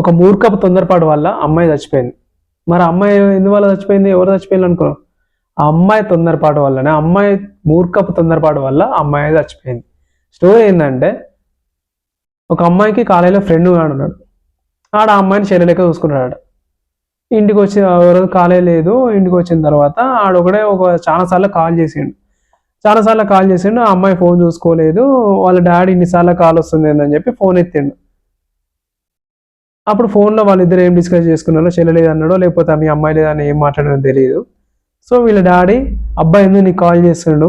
ఒక మూర్ఖపు తొందరపాటు వల్ల అమ్మాయి చచ్చిపోయింది. మరి అమ్మాయి ఎందువల్ల చచ్చిపోయింది? ఎవరు చచ్చిపోయింది అనుకో ఆ అమ్మాయి తొందరపాటు వల్లనే అమ్మాయి మూర్ఖపు తొందరపాటు వల్ల అమ్మాయి చచ్చిపోయింది. స్టోరీ ఏంటంటే ఒక అమ్మాయికి కాలేజీలో ఫ్రెండ్ ఉన్నాడు ఆడ ఆ అమ్మాయిని చెల్లెలెక్క చూసుకుంటాడు ఇంటికి వచ్చి ఎవరు కాలే లేదు ఇంటికి వచ్చిన తర్వాత ఆడొకడే ఒక చాలాసార్లు కాల్ చేసిండు. చాలాసార్లు కాల్ చేసిండు ఆ అమ్మాయి ఫోన్ చూసుకోలేదు వాళ్ళ డాడీ ఇన్నిసార్లు కాల్ వస్తుంది అని చెప్పి ఫోన్ ఎత్తిండు. అప్పుడు ఫోన్లో వాళ్ళిద్దరు ఏం డిస్కస్ చేసుకున్నారో చెల్లెలేదు అన్నాడో లేకపోతే మీ అమ్మాయి లేదని ఏం మాట్లాడారో తెలియదు సో వీళ్ళ డాడీ అబ్బాయి ఎందుకు నీకు కాల్ చేస్తుండు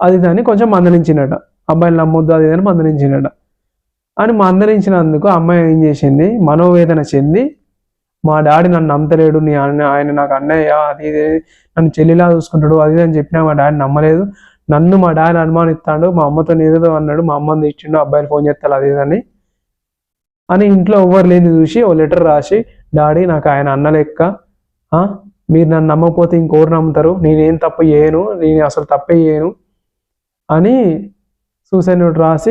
అది దాన్ని కొంచెం మందలించినట. అబ్బాయిని నమ్మొద్దు అది అని మందలించినట. అని మందలించినందుకు అమ్మాయి ఏం చేసింది? మనోవేదన చెంది మా డాడీ నన్ను నమ్మతలేడు నీ అన్న ఆయన నాకు అన్నయ్య అది ఇది నన్ను చెల్లిలా చూసుకుంటాడు అది ఇది అని చెప్పినా మా డాడీ నమ్మలేదు. నన్ను మా డాడీ అనుమానిస్తాడు మా అమ్మతో ఏదేదో అన్నాడు మా అమ్మని ఇచ్చిండు అబ్బాయిని ఫోన్ చేస్తాడు అది అని అని ఇంట్లో ఎవ్వరు లేని చూసి ఓ లెటర్ రాసి డాడీ నాకు ఆయన అన్న లెక్క. మీరు నన్ను నమ్మకపోతే ఇంకోరు నమ్ముతారు. నేనేం తప్పు చేయను. నేను అసలు తప్పే చేయను. అని సూసైడ్ నోట్ రాసి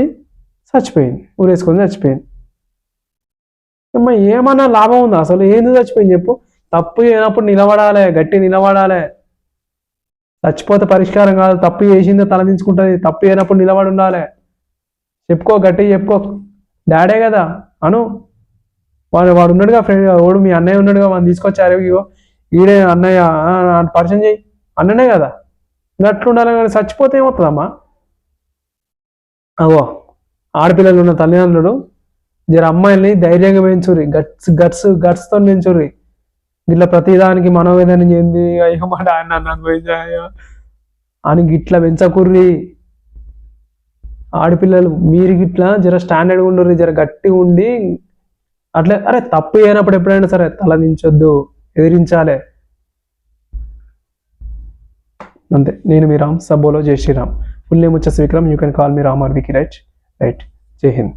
చచ్చిపోయింది. ఊరేసుకొని చచ్చిపోయింది. అమ్మ ఏమన్నా లాభం ఉందా? అసలు ఏంది చచ్చిపోయింది చెప్పు. తప్పు చేయనప్పుడు నిలబడాలి గట్టి నిలబడాలి. చచ్చిపోతే పరిష్కారం కాదు. తప్పు చేసిందో తలదించుకుంటుంది. తప్పు చేయనప్పుడు నిలబడి ఉండాలి. చెప్పుకో గట్టి చెప్పుకో. డాడే కదా. అను? వాడు వాడు ఉన్నాడుగా ఫ్రెండ్ వాడు మీ అన్నయ్య ఉన్నాడుగా వాడిని తీసుకొచ్చారు ఇగో ఈడే అన్నయ్య పరిచయం చేయి అన్ననే కదా? గట్లు ఉండాలి కానీ చచ్చిపోతే ఏమవుతుందమ్మా? అవో ఆడపిల్లలు ఉన్న తల్లిదండ్రులు జర అమ్మాయిల్ని ధైర్యంగా పెంచుర్రి గట్స్ గట్స్ గట్స్తో పెంచుర్రి. ఇట్లా ప్రతిదానికి మనోవేదన చెంది అయ్యో మా డాడీ నన్ను అని గిట్లా పెంచకుర్రి. ఆడపిల్లలు మీరు గిట్లా జర స్టాండర్డ్గా ఉండరు జర గట్టిగా ఉండి అట్లా అరే తప్పు అయినప్పుడు ఎప్పుడైనా సరే తల నించొద్దు ఎదిరించాలే. అంతే. నేను మీ రామ్ సబ్బోలో జై శ్రీరామ్. ఫుల్ నేమ్ వచ్చేసి Vikram you can call me Ram R Vicky right right Jai Hind.